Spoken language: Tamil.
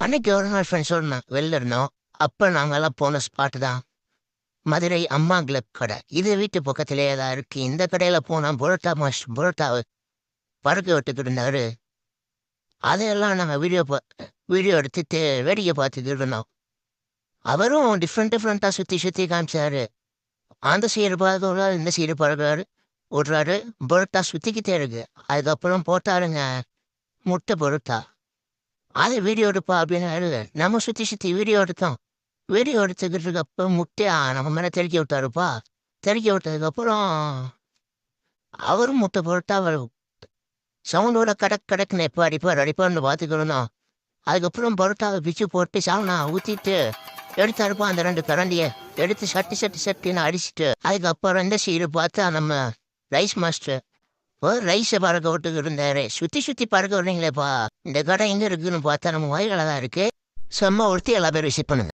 அன்னைக்கு ஒரு நாள் ஃப்ரெண்ட்ஸ் சொன்னேன் வெளில இருந்தோம். அப்போ நாங்கெல்லாம் போன ஸ்பாட்டு தான். மதுரை அம்மா கிளப் கடை. இது வீட்டு பக்கத்திலேயே தான் இருக்கு. இந்த கடையில் போனால் புரோட்டா மாஸ் புரோட்டாவை பறக்க விட்டுக்கிட்டு இருந்தாரு. அதையெல்லாம் நாங்கள் வீடியோ பா வீடியோ எடுத்துட்டு வேடிக்கை பார்த்துட்டு இருந்தோம். அவரும் டிஃப்ரெண்ட் டிஃப்ரெண்ட்டாக சுற்றி சுற்றி காமிச்சாரு. அந்த சீடு பார்க்கறாரு இந்த சீடு பார்க்குறாரு விட்றாரு. புரோட்டா சுற்றிக்கிட்டே இருக்கு. அதுக்கப்புறம் போட்டாருங்க. முட்டை புரோட்டா. அது வீடியோ எடுப்பா அப்படின்னு நம்ம சுற்றி சுற்றி வீடியோ எடுத்தோம். வீடியோ எடுத்துக்கிட்டு அப்போ முட்டையா நம்ம மேலே தெளிக்க விட்டாருப்பா. தெளிக்க விட்டதுக்கப்புறம் அவரும் முட்டை புரோட்டா அவர் சவுண்டோட கடக் கடக்குன்னு எப்போ அடிப்பார் அடிப்பார்னு பார்த்துக்கிறோம் அதுக்கப்புறம் பரோட்டாவை பிச்சு போட்டு சாவனா ஊற்றிட்டு எடுத்தாருப்பா அந்த ரெண்டு கரண்டியை. எடுத்து சட்டி சட்டி சட்டின்னு அடிச்சிட்டு அதுக்கப்புறம் இந்த சீடு பார்த்தா நம்ம ரைஸ் மாஸ்டர் ஒரு ரைஸை பறக்க விட்டு இருந்தாரு. சுற்றி சுற்றி பறக்க விடுறீங்களேப்பா இந்த கடை எங்கே இருக்குன்னு பார்த்தா நம்ம வயலில் தான் இருக்கு. செம்ம ஒருத்தி எல்லா பேரும் விசிட் பண்ணுங்க.